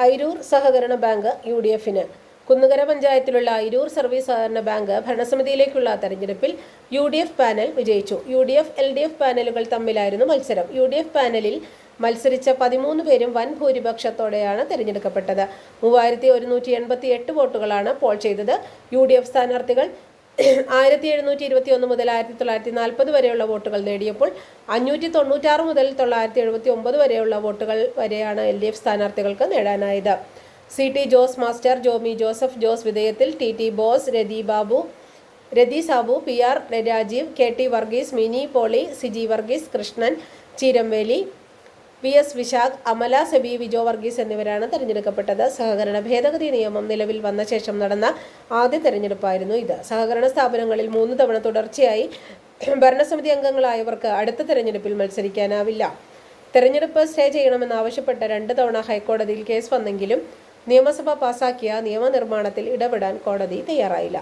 ഐരൂർ സഹകരണ bank U D എഫിന്. കുന്നുകര പഞ്ചായത്തിലുള്ള ഐരൂർ സർവീസ് സഹകരണ ബാങ്ക് ഭരണസമിതിയിലേക്കുള്ള തെരഞ്ഞെടുപ്പിൽ യു ഡി എഫ് പാനൽ വിജയിച്ചു. U D F L D F പാനലുകൾ തമ്മിലായിരുന്നു മത്സരം. യു ഡി എഫ് പാനലിൽ മത്സരിച്ച പതിമൂന്ന് പേരും വൻ ഭൂരിപക്ഷത്തോടെയാണ് തെരഞ്ഞെടുക്കപ്പെട്ടത്. മൂവായിരത്തി ഒരുന്നൂറ്റി എൺപത്തി എട്ട് വോട്ടുകളാണ് പോൾ ചെയ്തത്. യു ഡി എഫ് സ്ഥാനാർത്ഥികൾ ആയിരത്തി എഴുന്നൂറ്റി ഇരുപത്തി ഒന്ന് മുതൽ ആയിരത്തി തൊള്ളായിരത്തി നാൽപ്പത് വരെയുള്ള വോട്ടുകൾ നേടിയപ്പോൾ അഞ്ഞൂറ്റി തൊണ്ണൂറ്റാറ് മുതൽ തൊള്ളായിരത്തി എഴുപത്തി ഒമ്പത് വരെയുള്ള വോട്ടുകൾ വരെയാണ് എൽ ഡി എഫ് സ്ഥാനാർത്ഥികൾക്ക് നേടാനായത്. C T Jose master Jomi Joseph Jose വിധേയത്തിൽ T T Bose Rathi Babu Rathi Sabu P R Rajeev K T Varghese Mini Poly Siji Varghese Krishnan Cheeramveli V S Vishakh Amala Sebi Vijo Varghese എന്നിവരാണ് തെരഞ്ഞെടുക്കപ്പെട്ടത്. സഹകരണ ഭേദഗതി നിയമം നിലവിൽ വന്ന ശേഷം നടന്ന ആദ്യ തെരഞ്ഞെടുപ്പായിരുന്നു ഇത്. സഹകരണ സ്ഥാപനങ്ങളിൽ മൂന്ന് തവണ തുടർച്ചയായി ഭരണസമിതി അംഗങ്ങളായവർക്ക് അടുത്ത തെരഞ്ഞെടുപ്പിൽ മത്സരിക്കാനാവില്ല. തെരഞ്ഞെടുപ്പ് സ്റ്റേ ചെയ്യണമെന്നാവശ്യപ്പെട്ട് രണ്ട് തവണ ഹൈക്കോടതിയിൽ കേസ് വന്നെങ്കിലും നിയമസഭ പാസാക്കിയ നിയമനിർമ്മാണത്തിൽ ഇടപെടാൻ കോടതി തയ്യാറായില്ല.